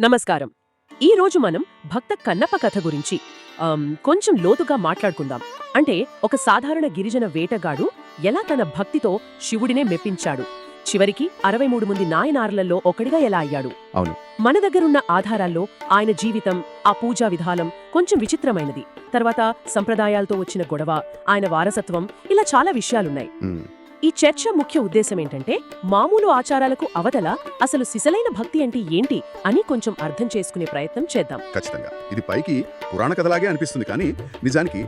నమస్కారం. ఈ రోజు మనం భక్త కన్నప్ప కథ గురించి కొంచెం లోతుగా మాట్లాడుకుందాం. అంటే ఒక సాధారణ గిరిజన వేటగాడు ఎలా తన భక్తితో శివుడినే మెప్పించాడు. చివరికి అరవై మూడు మంది నాయనార్లలో ఒకడిగా ఎలా అయ్యాడు. అవును. మన దగ్గరున్న ఆధారాల్లో ఆయన జీవితం ఆ పూజా విధానం కొంచెం విచిత్రమైనది. తర్వాత సంప్రదాయాలతో వచ్చిన గొడవ ఆయన వారసత్వం ఇలా చాలా విషయాలున్నాయి. ఈ చర్చ ముఖ్య ఉద్దేశం ఏంటంటే మామూలు ఆచారాలకు అవతల అసలు సిసలైన భక్తి అంటే ఏంటి అని కొంచెం అర్థం చేసుకునే ప్రయత్నం చేద్దాం. ఖచ్చితంగా. ఇది పైకి పురాణ కథలాగే అనిపిస్తుంది కానీ నిజానికి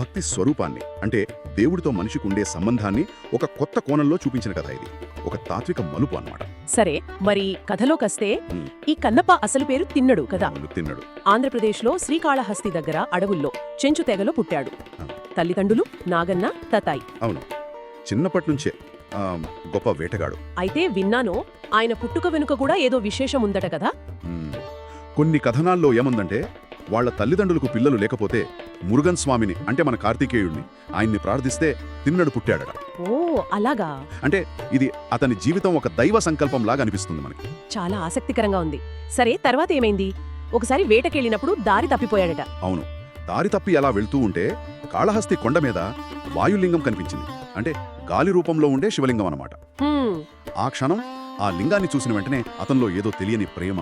భక్తి స్వరూపాన్ని అంటే దేవుడితో మనిషికి ఉండే సంబంధాన్ని ఒక కొత్త కోణంలో చూపించిన కథ ఇది. ఒక తాత్విక మలుపు అన్నమాట. సరే మరి కథలోకస్తే. ఈ కన్నప్ప అసలు పేరు తిన్నడు కదా? తిన్నడు. ఆంధ్రప్రదేశ్లో శ్రీకాళహస్తి దగ్గర అడవుల్లో చెంచు తెగలో పుట్టాడు. తల్లిదండ్రులు నాగన్న తతాయి. అవును. చిన్నప్పటి నుంచే ఆ, గొప్ప వేటగాడు. అయితే విన్నాను ఆయన పుట్టుక వెనుక కూడా ఏదో విశేషం ఉందట కదా? కొన్ని కథనాల్లో ఏముందంటే వాళ్ళ తల్లిదండ్రులకు పిల్లలు లేకపోతే మురుగన్ స్వామిని అంటే మన కార్తికేయుడిని ఆయన్ని ప్రార్థిస్తే తిన్నడు పుట్టాడట. ఓ అలాగా? అంటే ఇది అతని జీవితం ఒక దైవ సంకల్పం లాగా అనిపిస్తుంది మనకి. చాలా ఆసక్తికరంగా ఉంది. సరే తర్వాత ఏమైంది? ఒకసారి వేటకెళ్ళినప్పుడు దారి తప్పిపోయాడట. అవును. దారి తప్పి అలా వెళ్తూ ఉంటే కాళహస్తి కొండ మీద వాయులింగం కనిపించింది. అంటే గాలి రూపంలో ఉండే శివలింగం అన్నమాట. హ్మ్, ఆ క్షణం ఆ లింగాన్ని చూసిన వెంటనే అతనిలో ఏదో తెలియని ప్రేమ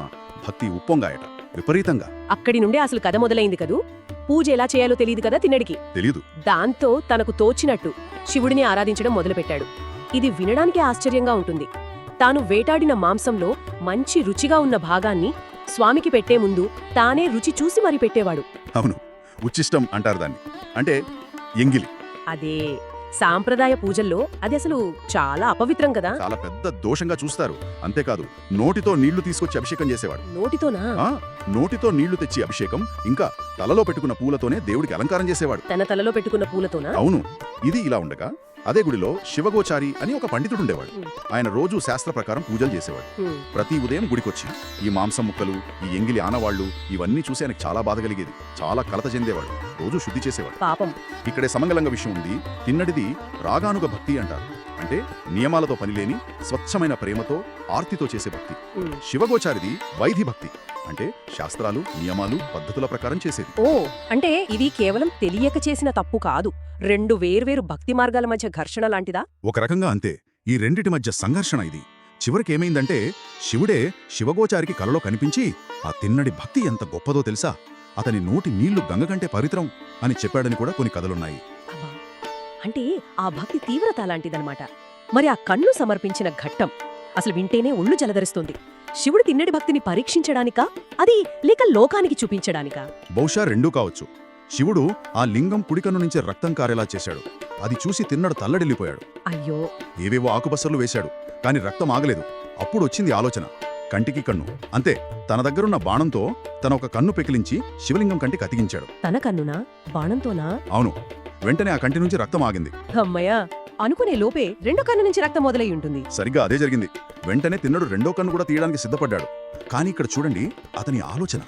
భక్తి ఉప్పొంగాయట విపరీతంగా. అక్కడి నుండే అసలు కథ మొదలైంది కదూ? పూజ ఎలా చేయాలో తెలియదు కదా తిన్నడికి. తెలీదు. దాంతో తనకు తోచినట్టు శివుడిని ఆరాధించడం మొదలుపెట్టాడు. ఇది వినడానికి ఆశ్చర్యంగా ఉంటుంది. తాను వేటాడిన మాంసంలో మంచి రుచిగా ఉన్న భాగాన్ని స్వామికి పెట్టే ముందు తానే రుచి చూసి మరి పెట్టేవాడు. అవును. ఉచ్చిష్టం అంటారు దాన్ని. అంటే ఎంగిలి. అదే. సాంప్రదాయ పూజల్లో అది అసలు చాలా అపవిత్రం కదా. చాలా పెద్ద దోషంగా చూస్తారు. అంతేకాదు నోటితో నీళ్ళు తీసుకొచ్చి అభిషేకం చేసేవాడు. నోటితోనా? ఆ నోటితో నీళ్ళు తెచ్చి అభిషేకం ఇంకా తలలో పెట్టుకున్న పూలతోనే దేవుడికి అలంకారం చేసేవాడు. తన తలలో పెట్టుకున్న పూలతోనా? అవును. ఇది ఇలా ఉండగా అదే గుడిలో శివగోచారి అని ఒక పండితుడు ఉండేవాడు. ఆయన రోజు శాస్త్ర ప్రకారం పూజలు చేసేవాడు. ప్రతి ఉదయం గుడికొచ్చి ఈ మాంసం ముక్కలు ఈ ఎంగిలి ఆనవాళ్ళు ఇవన్నీ చూసి ఆయనకు చాలా బాధ కలిగేది. చాలా కలత చెందేవాడు. రోజు శుద్ధి చేసేవాడు. పాపం. ఇక్కడే సమగలంగా విషయం ఉంది. తిన్నడిది రాగానుగ భక్తి అంటారు. అంటే నియమాలతో పనిలేని స్వచ్ఛమైన ప్రేమతో ఆర్తితో చేసే భక్తి. శివగోచారిది వైధి భక్తి. అంటే శాస్త్రాలు నియమాలు పద్ధతుల ప్రకారం చేసేది. ఓ అంటే ఇది కేవలం తెలియక చేసిన తప్పు కాదు. రెండు వేర్వేరు భక్తి మార్గాల మధ్య ఘర్షణ లాంటిదా? ఒక రకంగా అంతే. ఈ రెండిటి మధ్య సంఘర్షణ ఇది. చివరికి ఏమైందంటే శివుడే శివగోచారికి కలలో కనిపించి ఆ తిన్నడి భక్తి ఎంత గొప్పదో తెలుసా? అతని నోటి నీళ్ళు గంగ కంటే పవిత్రం అని చెప్పాడని కూడా కొన్ని కథలున్నాయి. అంటే ఆ భక్తి తీవ్రత లాంటిదన్నమాట. మరి ఆ కన్ను సమర్పించిన ఘట్టం అసలు వింటేనే ఒళ్ళు జలధరిస్తుంది. శివుడు తిన్నడి భక్తిని పరీక్షించడానికా? అది లేక లోకానికి చూపించడానికా? బహుశా రెండూ కావచ్చు. శివుడు ఆ లింగం కుడికన్ను నుంచి రక్తం కారేలా చేశాడు. అది చూసి తిన్నడు తల్లడిల్లిపోయాడు. అయ్యో! ఏవేవో ఆకుపసర్లు వేశాడు కాని రక్తం ఆగలేదు. అప్పుడు వచ్చింది ఆలోచన. కంటికి కన్ను. అంతే తన దగ్గరున్న బాణంతో తన ఒక కన్ను పెకిలించి శివలింగం కంటికి అతికించాడు. తన కన్నునా? బాణంతోనా? అవును. వెంటనే ఆ కంటి నుంచి రక్తం ఆగింది. అమ్మయ్యా! అనుకునే లోపే రెండో కన్ను నుంచి రక్తం మొదలై ఉంటుంది. సరిగ్గా అదే జరిగింది. వెంటనే తిన్నడు రెండో కన్ను కూడా తీయడానికి సిద్ధపడ్డాడు. కానీ ఇక్కడ చూడండి అతని ఆలోచన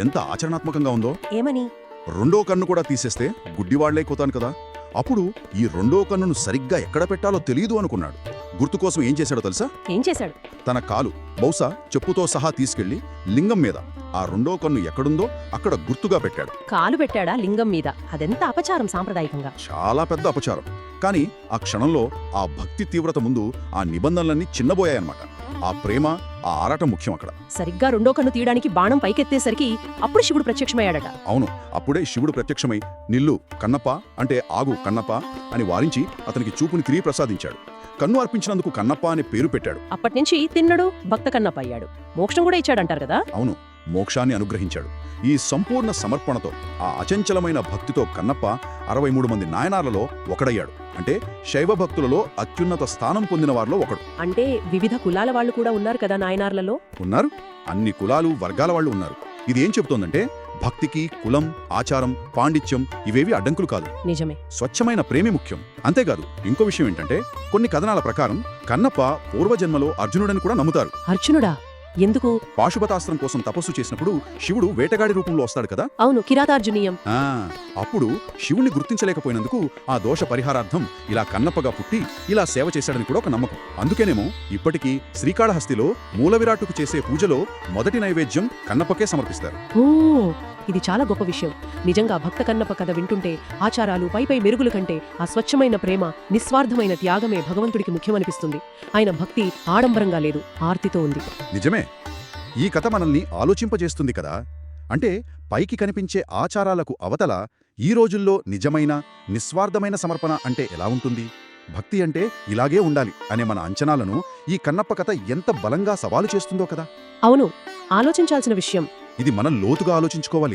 ఎంత ఆచరణాత్మకంగా ఉందో. ఏమని? రెండో కన్ను కూడా తీసేస్తే గుడ్డివాళ్ళైపోతాను కదా. అప్పుడు ఈ రెండో కన్నును సరిగ్గా ఎక్కడ పెట్టాలో తెలియదు అనుకున్నాడు. గుర్తు కోసం ఏం చేశాడో తెలుసా? ఏం చేశాడు? తన కాలు బహుశా చెప్పుతో సహా తీసుకెళ్ళి లింగం మీద ఆ రెండో కన్ను ఎక్కడుందో అక్కడ గుర్తుగా పెట్టాడు. కాలు పెట్టాడా లింగం మీద? అదెంత అపచారం సాంప్రదాయికంగా. చాలా పెద్ద అపచారం. కానీ ఆ క్షణంలో ఆ భక్తి తీవ్రత ముందు ఆ నిబంధనలన్నీ చిన్నబోయాయన్నమాట. ఆ ప్రేమ ఆ ఆరాటం ముఖ్యం అక్కడ. సరిగ్గా రెండో కన్ను తీయడానికి బాణం పైకెత్తేసరికి అప్పుడు శివుడు ప్రత్యక్షమయ్యాడట. అవును అప్పుడే శివుడు ప్రత్యక్షమై నిల్లు కన్నప్ప అంటే ఆగు కన్నప్ప అని వారించి అతనికి చూపుని తిరిగి ప్రసాదించాడు. కన్ను అర్పించినందుకు కన్నప్ప అనే పేరు పెట్టాడు. అప్పటినుంచి తిన్నడు భక్త కన్నప్ప అయ్యాడు. మోక్షం కూడా ఇచ్చాడంటారు కదా? అవును మోక్షాన్ని అనుగ్రహించాడు. ఈ సంపూర్ణ సమర్పణతో ఆ అచంచలమైన భక్తితో కన్నప్ప అరవై మూడు మంది నాయనార్లలో ఒకడయ్యాడు. అంటే శైవ భక్తులలో అత్యున్నత స్థానం పొందిన వారిలో ఒకడు. అంటే వివిధ కులాల వాళ్ళు కూడా ఉన్నారు కదా నాయనార్లలో? ఉన్నారు. అన్ని కులాలు వర్గాల వాళ్ళు ఉన్నారు. ఇది ఏం చెబుతోందంటే భక్తికి కులం ఆచారం పాండిత్యం ఇవేవి అడ్డంకులు కాదు. నిజమే. స్వచ్ఛమైన ప్రేమే ముఖ్యం. అంతేకాదు ఇంకో విషయం ఏంటంటే కొన్ని కథనాల ప్రకారం కన్నప్ప పూర్వజన్మలో అర్జునుడని కూడా నమ్ముతారు. అర్జునుడా? ఎందుకు? పాశుపతాస్త్రం కోసం తపస్సు చేసినప్పుడు శివుడు వేటగాడి రూపంలో వస్తాడు కదా? అవును కిరాతార్జునీయం. అప్పుడు శివుణ్ణి గుర్తించలేకపోయినందుకు ఆ దోష పరిహారార్థం ఇలా కన్నప్పగా పుట్టి ఇలా సేవ చేశాడని కూడా ఒక నమ్మకం. అందుకేనేమో ఇప్పటికీ శ్రీకాళహస్తిలో మూలవిరాట్టుకు చేసే పూజలో మొదటి నైవేద్యం కన్నప్పకే సమర్పిస్తారు. ఇది చాలా గొప్ప విషయం. నిజంగా భక్త కన్నప్ప కథ వింటుంటే ఆచారాలు పైపై మెరుగుల కంటే ఆ స్వచ్ఛమైన ప్రేమ నిస్వార్థమైన త్యాగమే భగవంతుడికి ముఖ్యమనిపిస్తుంది. ఆయన భక్తి ఆడంబరంగా లేదు ఆర్తితో ఉంది. నిజమే. ఈ కథ మనల్ని ఆలోచింపజేస్తుంది కదా. అంటే పైకి కనిపించే ఆచారాలకు అవతల ఈ రోజుల్లో నిజమైన నిస్వార్థమైన సమర్పణ అంటే ఎలా ఉంటుంది? భక్తి అంటే ఇలాగే ఉండాలి అనే మన అంచనాలను ఈ కన్నప్ప కథ ఎంత బలంగా సవాలు చేస్తుందో కదా. అవును ఆలోచించాల్సిన విషయం. ఇది మనం లోతుగా ఆలోచించుకోవాలి.